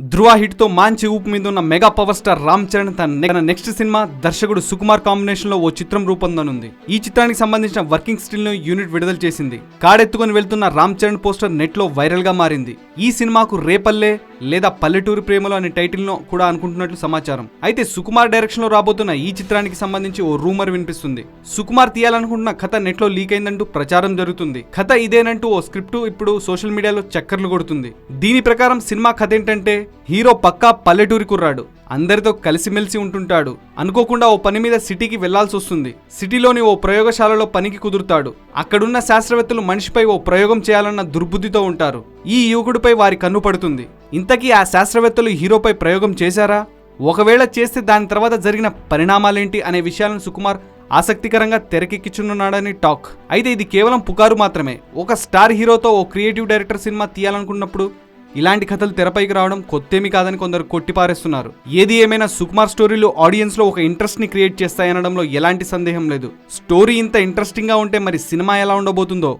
ధృవ హిట్తో మంచి ఊపు మీద ఉన్న mega power star Ram Charan తన తన నెక్స్ట్ సినిమా దర్శకుడు సుకుమార్ కాంబినేషన్లో ఓ చిత్రం రూపొందనుంది. ఈ చిత్రానికి సంబంధించిన వర్కింగ్ స్టిల్ను యూనిట్ విడుదల చేసింది. కాడెత్తుకొని వెళ్తున్న రామ్ చరణ్ పోస్టర్ నెట్లో వైరల్గా మారింది. ఈ సినిమాకు రేపల్లే లేదా పల్లెటూరు ప్రేమలు అనే టైటిల్ను కూడా అనుకుంటున్నట్లు సమాచారం. అయితే సుకుమార్ డైరెక్షన్లో రాబోతున్న ఈ చిత్రానికి సంబంధించి ఓ రూమర్ వినిపిస్తుంది. సుకుమార్ తీయాలనుకుంటున్న కథ నెట్లో లీక్ అయిందంటూ ప్రచారం జరుగుతుంది. కథ ఇదేనంటూ ఓ స్క్రిప్ట్ ఇప్పుడు సోషల్ మీడియాలో చక్కర్లు కొడుతుంది. దీని ప్రకారం సినిమా కథ ఏంటంటే హీరో పక్కా పల్లెటూరి కుర్రాడు. అందరితో కలిసిమెలిసి ఉంటుంటాడు. అనుకోకుండా ఓ పని మీద సిటీకి వెళ్ళాల్సి వస్తుంది. సిటీలోని ఓ ప్రయోగశాలలో పనికి కుదురుతాడు. అక్కడున్న శాస్త్రవేత్తలు మనిషిపై ఓ ప్రయోగం చేయాలన్న దుర్బుద్ధితో ఉంటారు. ఈ యువకుడిపై వారి కన్ను పడుతుంది. ఇంతకీ ఆ శాస్త్రవేత్తలు హీరోపై ప్రయోగం చేశారా? ఒకవేళ చేస్తే దాని తర్వాత జరిగిన పరిణామాలేంటి అనే విషయాలను సుకుమార్ ఆసక్తికరంగా తెరకెక్కించున్నాడని టాక్. అయితే ఇది కేవలం పుకారు మాత్రమే. ఒక స్టార్ హీరోతో ఓ క్రియేటివ్ డైరెక్టర్ సినిమా తీయాలనుకున్నప్పుడు ఇలాంటి కథలు తెరపైకి రావడం కొత్తేమి కాదని కొందరు కొట్టిపారేస్తున్నారు. ఏది ఏమైనా సుకుమార్ స్టోరీలు ఆడియన్స్లో ఒక ఇంట్రెస్ట్ని క్రియేట్ చేస్తాయనడంలో ఎలాంటి సందేహం లేదు. స్టోరీ ఇంత ఇంట్రెస్టింగ్గా ఉంటే మరి సినిమా ఎలా ఉండబోతుందో